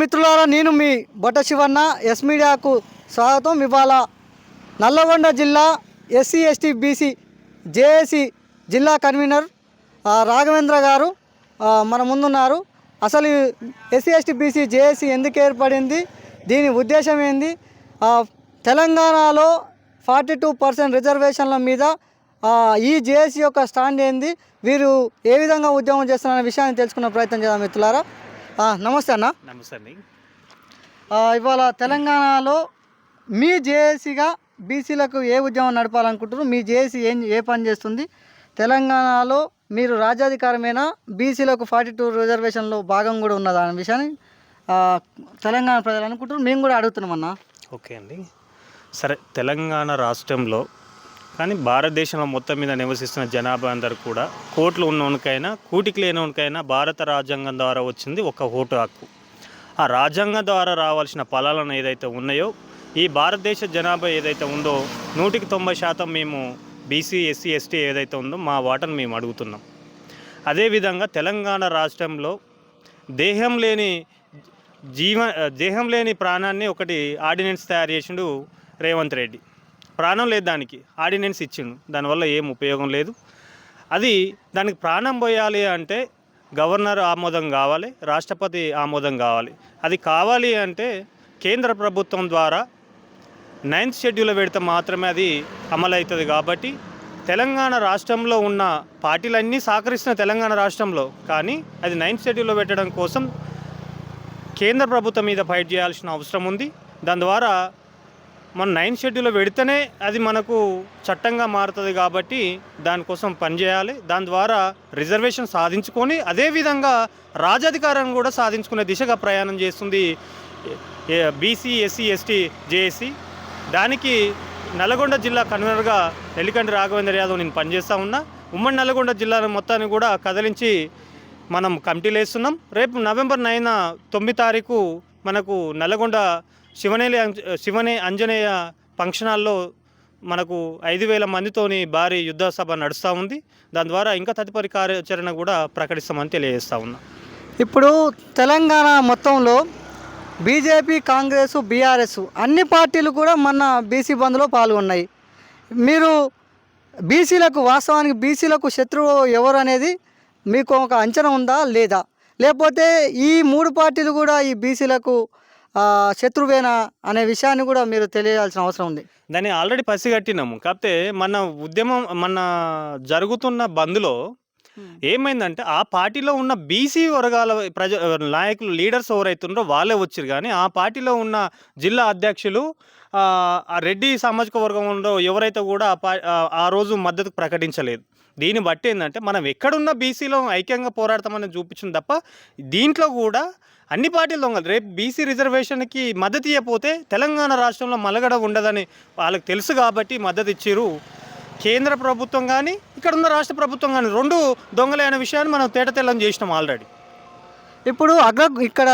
మిత్రులారా నేను మీ బొట్ట శివన్న. ఎస్ మీడియాకు స్వాగతం. ఇవాళ నల్లగొండ జిల్లా ఎస్సీ ఎస్టీ బీసీ జేఏసీ జిల్లా కన్వీనర్ రాఘవేంద్ర గారు మన ముందున్నారు. అసలు ఎస్సీ ఎస్టీ బీసీ జేఏసీ ఎందుకు ఏర్పడింది? దీని ఉద్దేశం ఏంది? తెలంగాణలో ఫార్టీ టూ పర్సెంట్ రిజర్వేషన్ల మీద ఈ జేఏసీ యొక్క స్టాండ్ ఏంది? వీరు ఏ విధంగా ఉద్యమం చేస్తున్నారనే విషయాన్ని తెలుసుకునే ప్రయత్నం చేద్దాం మిత్రులారా. నమస్తే అన్న. నమస్తే అండి. ఇవాళ తెలంగాణలో మీ జేఏసీగా బీసీలకు ఏ ఉద్యమం నడపాలనుకుంటున్నారు? మీ జేఏసీ ఏం ఏ పని చేస్తుంది? తెలంగాణలో మీరు రాజ్యాధికారమైన? బీసీలకు ఫార్టీ టూ రిజర్వేషన్లో భాగం కూడా ఉన్నదా అనే విషయాన్ని తెలంగాణ ప్రజలు అనుకుంటున్నారు. మేము కూడా అడుగుతున్నాం అన్న. ఓకే అండి. సరే తెలంగాణ రాష్ట్రంలో కానీ భారతదేశంలో మొత్తం మీద నివసిస్తున్న జనాభా అందరు కూడా కోట్లు ఉన్నోనికైనా కూటికి లేనోనికైనా భారత రాజ్యాంగం ద్వారా వచ్చింది ఒక ఓటు హక్కు. ఆ రాజ్యాంగం ద్వారా రావాల్సిన ఫలాలను ఏదైతే ఉన్నాయో ఈ భారతదేశ జనాభా ఏదైతే ఉందో నూటికి తొంభై శాతం మేము బీసీ ఎస్సీ ఎస్టీ ఏదైతే ఉందో మా వాటను మేము అడుగుతున్నాం. అదేవిధంగా తెలంగాణ రాష్ట్రంలో దేహం లేని జీవ దేహం లేని ప్రాణాన్ని ఒకటి ఆర్డినెన్స్ తయారు చేసిండు రేవంత్ రెడ్డి. ప్రాణం లేదు దానికి. ఆర్డినెన్స్ ఇచ్చిండు. దానివల్ల ఏం ఉపయోగం లేదు. అది దానికి ప్రాణం పోయాలి అంటే గవర్నర్ ఆమోదం కావాలి రాష్ట్రపతి ఆమోదం కావాలి. అది కావాలి అంటే కేంద్ర ప్రభుత్వం ద్వారా నైన్త్ షెడ్యూల్ పెడితే మాత్రమే అది అమలవుతుంది కాబట్టి తెలంగాణ రాష్ట్రంలో ఉన్న పార్టీలన్నీ సహకరిస్తున్న తెలంగాణ రాష్ట్రంలో. కానీ అది నైన్త్ షెడ్యూల్లో పెట్టడం కోసం కేంద్ర ప్రభుత్వం మీద ఫైట్ చేయాల్సిన అవసరం ఉంది. దాని ద్వారా మన నైన్ షెడ్యూల్లో పెడితేనే అది మనకు చట్టంగా మారుతుంది కాబట్టి దానికోసం పనిచేయాలి. దాని ద్వారా రిజర్వేషన్ సాధించుకొని అదేవిధంగా రాజాధికారం కూడా సాధించుకునే దిశగా ప్రయాణం చేస్తుంది బీసీ ఎస్సీ ఎస్టీ జేఏసీ. దానికి నల్గొండ జిల్లా కన్వీనర్గా నెల్లికంటి రాఘవేంద్ర యాదవ్ నేను పనిచేస్తూ ఉన్నా. ఉమ్మడి నల్గొండ జిల్లాను మొత్తాన్ని కూడా కదిలించి మనం కమిటీలు వేస్తున్నాం. రేపు నవంబర్ నైన్ తొమ్మిది తారీఖు మనకు నల్గొండ శివనేలి శివనే అంజనేయ ఫంక్షన్ హాల్లో మనకు ఐదు వేల మందితోని భారీ యుద్ధ సభ నడుస్తూ ఉంది. దాని ద్వారా ఇంకా తదుపరి కార్యాచరణ కూడా ప్రకటిస్తామని తెలియజేస్తా ఉన్నా. ఇప్పుడు తెలంగాణ మొత్తంలో బీజేపీ కాంగ్రెస్ బీఆర్ఎస్ అన్ని పార్టీలు కూడా మొన్న బీసీ బంద్లో పాల్గొన్నాయి. మీరు బీసీలకు వాస్తవానికి బీసీలకు శత్రువు ఎవరు అనేది మీకు ఒక అంచనా ఉందా లేదా? లేకపోతే ఈ మూడు పార్టీలు కూడా ఈ బీసీలకు శత్రువేనా అనే విషయాన్ని కూడా మీరు తెలియాల్సిన అవసరం ఉంది. దాన్ని ఆల్రెడీ పసిగట్టినాము. కాకపోతే మన ఉద్యమం మన జరుగుతున్న బంద్లో ఏమైందంటే ఆ పార్టీలో ఉన్న బీసీ వర్గాల ప్రజ నాయకులు లీడర్స్ ఎవరైతున్నారో వాళ్ళే వచ్చారు. కానీ ఆ పార్టీలో ఉన్న జిల్లా అధ్యక్షులు ఆ, రెడ్డి సామాజిక వర్గం ఉందో ఎవరైతే కూడా ఆ రోజు మద్దతు ప్రకటించలేదు. దీన్ని బట్టి ఏంటంటే మనం ఎక్కడున్న బీసీలో ఐక్యంగా పోరాడతామని చూపించింది తప్ప దీంట్లో కూడా అన్ని పార్టీలు దొంగలు. రేపు బీసీ రిజర్వేషన్కి మద్దతు ఇవ్వకపోతే తెలంగాణ రాష్ట్రంలో మలగడ ఉండదని వాళ్ళకి తెలుసు కాబట్టి మద్దతు ఇచ్చిర్రు కేంద్ర ప్రభుత్వం కానీ ఇక్కడ ఉన్న రాష్ట్ర ప్రభుత్వం కానీ రెండు దొంగలే అనే విషయాన్ని మనం తేటతెల్లం చేసినాం ఆల్రెడీ. ఇప్పుడు అగ్ర ఇక్కడ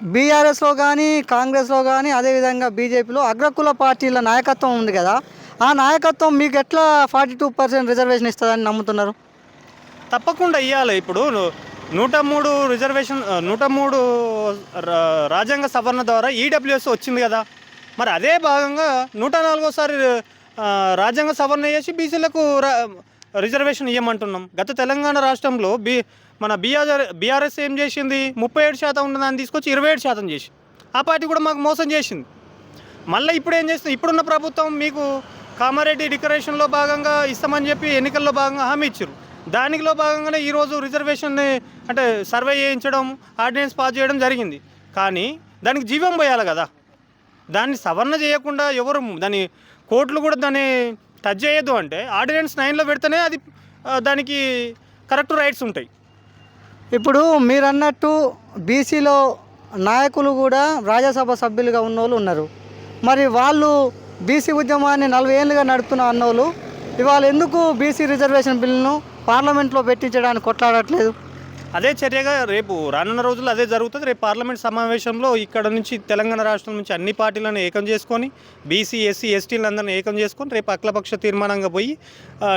బీఆర్ఎస్లో కానీ కాంగ్రెస్లో కానీ అదేవిధంగా బీజేపీలో అగ్రకుల పార్టీల నాయకత్వం ఉంది కదా. ఆ నాయకత్వం మీకు ఎట్లా ఫార్టీ టూ పర్సెంట్ రిజర్వేషన్ ఇస్తుందని నమ్ముతున్నారు? తప్పకుండా ఇవ్వాలి ఇప్పుడు నూట మూడు రిజర్వేషన్ నూట మూడు రా- రాజ్యాంగ సవరణ ద్వారా ఈడబ్ల్యూఎస్ వచ్చింది కదా. మరి అదే భాగంగా నూట నాలుగోసారి రాజ్యాంగ సవరణ చేసి బీసీలకు రిజర్వేషన్ ఇవ్వమంటున్నాం గత తెలంగాణ రాష్ట్రంలో బీ మన బీఆర్ బీఆర్ఎస్ ఏం చేసింది? ముప్పై ఏడు శాతం ఉన్న దాన్ని తీసుకొచ్చి ఇరవై ఏడు శాతం చేసి ఆ పార్టీ కూడా మాకు మోసం చేసింది. మళ్ళీ ఇప్పుడు ఏం చేస్తుంది? ఇప్పుడున్న ప్రభుత్వం మీకు కామారెడ్డి డిక్లరేషన్లో భాగంగా ఇస్తామని చెప్పి ఎన్నికల్లో భాగంగా హామీ ఇచ్చారు. దానిలో భాగంగానే ఈరోజు రిజర్వేషన్ని అంటే సర్వే చేయించడం ఆర్డినెన్స్ పాస్ చేయడం జరిగింది. కానీ దానికి జీవం పోయాలి కదా. దాన్ని సవరణ చేయకుండా ఎవరు దాని కోర్టులు కూడా దాన్ని టచ్ చేయొద్దు అంటే ఆర్డినెన్స్ నైన్లో పెడితేనే అది దానికి కరెక్ట్ రైట్స్ ఉంటాయి. ఇప్పుడు మీరు అన్నట్టు బీసీలో నాయకులు కూడా రాజ్యసభ సభ్యులుగా ఉన్నోళ్ళు ఉన్నారు. మరి వాళ్ళు బీసీ ఉద్యమాన్ని నలభై ఏళ్ళుగా నడుపుతున్న అన్నోళ్ళు ఇవాళ ఎందుకు బీసీ రిజర్వేషన్ బిల్లును పార్లమెంట్లో పెట్టించడానికి కొట్లాడట్లేదు. అదే చర్యగా రేపు రానున్న రోజుల్లో అదే జరుగుతుంది. రేపు పార్లమెంట్ సమావేశంలో ఇక్కడ నుంచి తెలంగాణ రాష్ట్రం నుంచి అన్ని పార్టీలను ఏకం చేసుకొని బీసీ ఎస్సీ ఎస్టీలందరినీ ఏకం చేసుకొని రేపు అఖిలపక్ష తీర్మానంగా పోయి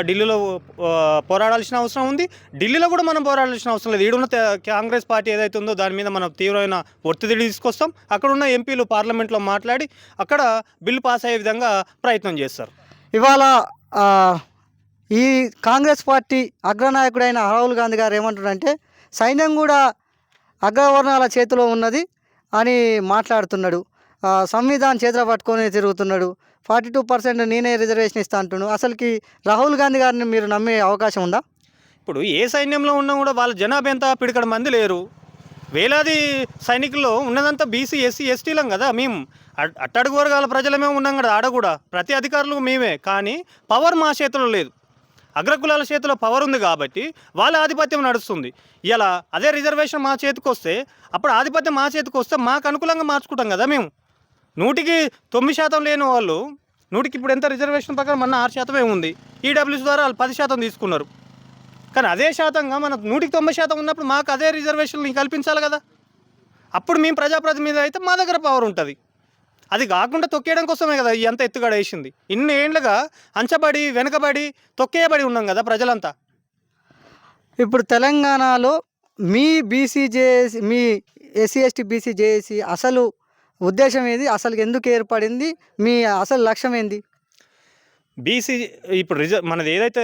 ఢిల్లీలో పోరాడాల్సిన అవసరం ఉంది. ఢిల్లీలో కూడా మనం పోరాడాల్సిన అవసరం లేదు. ఈడున్న కాంగ్రెస్ పార్టీ ఏదైతే ఉందో దాని మీద మనం తీవ్రమైన ఒత్తిడి తీసుకొస్తాం. అక్కడ ఉన్న ఎంపీలు పార్లమెంట్లో మాట్లాడి అక్కడ బిల్లు పాస్ అయ్యే విధంగా ప్రయత్నం చేస్తారు. ఇవాళ ఈ కాంగ్రెస్ పార్టీ అగ్రనాయకుడైన రాహుల్ గాంధీ గారు ఏమంటున్నారంటే సైన్యం కూడా అగ్రవర్ణాల చేతిలో ఉన్నది అని మాట్లాడుతున్నాడు. సంవిధానం చేతిలో పట్టుకొని తిరుగుతున్నాడు. ఫార్టీ టూ పర్సెంట్ నేనే రిజర్వేషన్ ఇస్తా అంటున్నాడు. అసలుకి రాహుల్ గాంధీ గారిని మీరు నమ్మే అవకాశం ఉందా? ఇప్పుడు ఏ సైన్యంలో ఉన్నా కూడా వాళ్ళ జనాభా ఎంత పిడికడ మంది లేరు. వేలాది సైనికుల్లో ఉన్నదంతా బీసీ ఎస్సీ ఎస్టీలం కదా. మేము అట్టడుగు వర్గాల ప్రజలమే ఉన్నాం కదా ఆడ కూడా. ప్రతి అధికారులు మేమే. కానీ పవర్ మా చేతిలో లేదు. అగ్రకులాల చేతిలో పవర్ ఉంది కాబట్టి వాళ్ళ ఆధిపత్యం నడుస్తుంది. ఇలా అదే రిజర్వేషన్ మా చేతికి వస్తే అప్పుడు ఆధిపత్యం మా చేతికి వస్తే మాకు అనుకూలంగా మార్చుకుంటాం కదా మేము. నూటికి తొమ్మిది శాతం లేని వాళ్ళు నూటికి ఇప్పుడు ఎంత రిజర్వేషన్ ప్రకారం మన ఆరు శాతమే ఉంది. ఈడబ్ల్యూస్ ద్వారా వాళ్ళు పది శాతం తీసుకున్నారు. కానీ అదే శాతంగా మనకు నూటికి తొంభై శాతం ఉన్నప్పుడు మాకు అదే రిజర్వేషన్లు కల్పించాలి కదా. అప్పుడు మేము ప్రజాప్రతినిధి అయితే మా దగ్గర పవర్ ఉంటుంది. అది కాకుండా తొక్కేయడం కోసమే కదా ఈ అంత ఎత్తుగడ వేసింది. ఇన్ని ఏండ్లుగా అంచబడి వెనకబడి తొక్కేయబడి ఉన్నాం కదా ప్రజలంతా. ఇప్పుడు తెలంగాణలో మీ బీసీ జేఏసీ మీ ఎస్సీ ఎస్టీ బీసీ జేఏసీ అసలు ఉద్దేశం ఏది? అసలు ఎందుకు ఏర్పడింది? మీ అసలు లక్ష్యం ఏంది? బీసీ ఇప్పుడు రిజ మనది ఏదైతే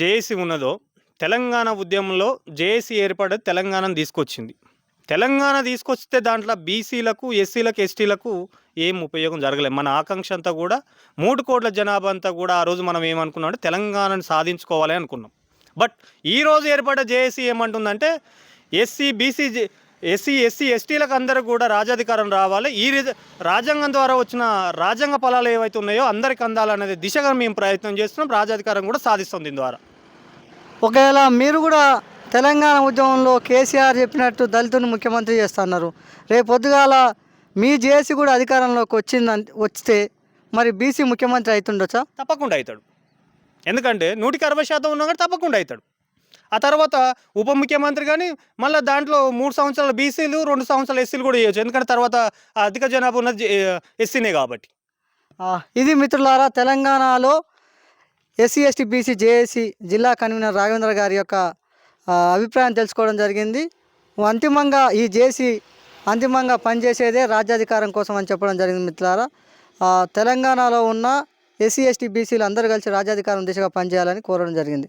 జేఏసీ ఉన్నదో తెలంగాణ ఉద్యమంలో జేఏసీ ఏర్పడి తెలంగాణను తీసుకొచ్చింది. తెలంగాణ తీసుకొస్తే దాంట్లో బీసీలకు ఎస్సీలకు ఎస్టీలకు ఏం ఉపయోగం జరగలేదు. మన ఆకాంక్ష అంతా కూడా మూడు కోట్ల జనాభా అంతా కూడా ఆ రోజు మనం ఏమనుకున్నాం అంటే తెలంగాణను సాధించుకోవాలి అనుకున్నాం. బట్ ఈరోజు ఏర్పడే ఏర్పడ్డ జేఏసీ ఏమంటుందంటే ఎస్సీ బీసీ ఎస్సీ ఎస్సీ ఎస్టీలకు అందరూ కూడా రాజాధికారం రావాలి. ఈ రాజ్యాంగం ద్వారా వచ్చిన రాజ్యాంగ ఫలాలు ఏవైతే ఉన్నాయో అందరికి అందాలనేది దిశగా మేము ప్రయత్నం చేస్తున్నాం. రాజాధికారం కూడా సాధిస్తాం దీని ద్వారా. ఒకవేళ మీరు కూడా తెలంగాణ ఉద్యమంలో కేసీఆర్ చెప్పినట్టు దళితుని ముఖ్యమంత్రి చేస్తున్నారు. రేపు పొద్దుగాల మీ జేఏసీ కూడా అధికారంలోకి వచ్చిందని వస్తే మరి బీసీ ముఖ్యమంత్రి అవుతుండొచ్చా తప్పకుండా అవుతాడు ఎందుకంటే నూటికి అరవై శాతం ఉన్నా కానీ తప్పకుండా అవుతాడు ఆ తర్వాత ఉప ముఖ్యమంత్రి కానీ మళ్ళీ దాంట్లో మూడు సంవత్సరాల బీసీలు రెండు సంవత్సరాల ఎస్సీలు కూడా చేయొచ్చు. ఎందుకంటే తర్వాత అధిక జనాభా ఉన్నది ఎస్సీనే కాబట్టి. ఇది మిత్రులారా తెలంగాణలో ఎస్సీ ఎస్టీ బీసీ జేఏసీ జిల్లా కన్వీనర్ రాఘవేంద్ర గారి యొక్క అభిప్రాయం తెలుసుకోవడం జరిగింది. అంతిమంగా ఈ జేసీ అంతిమంగా పనిచేసేదే రాజ్యాధికారం కోసం అని చెప్పడం జరిగింది మిత్రులారా. తెలంగాణలో ఉన్న ఎస్సీ ఎస్టీ బీసీలు అందరూ కలిసి రాజ్యాధికారం దిశగా పనిచేయాలని కోరడం జరిగింది.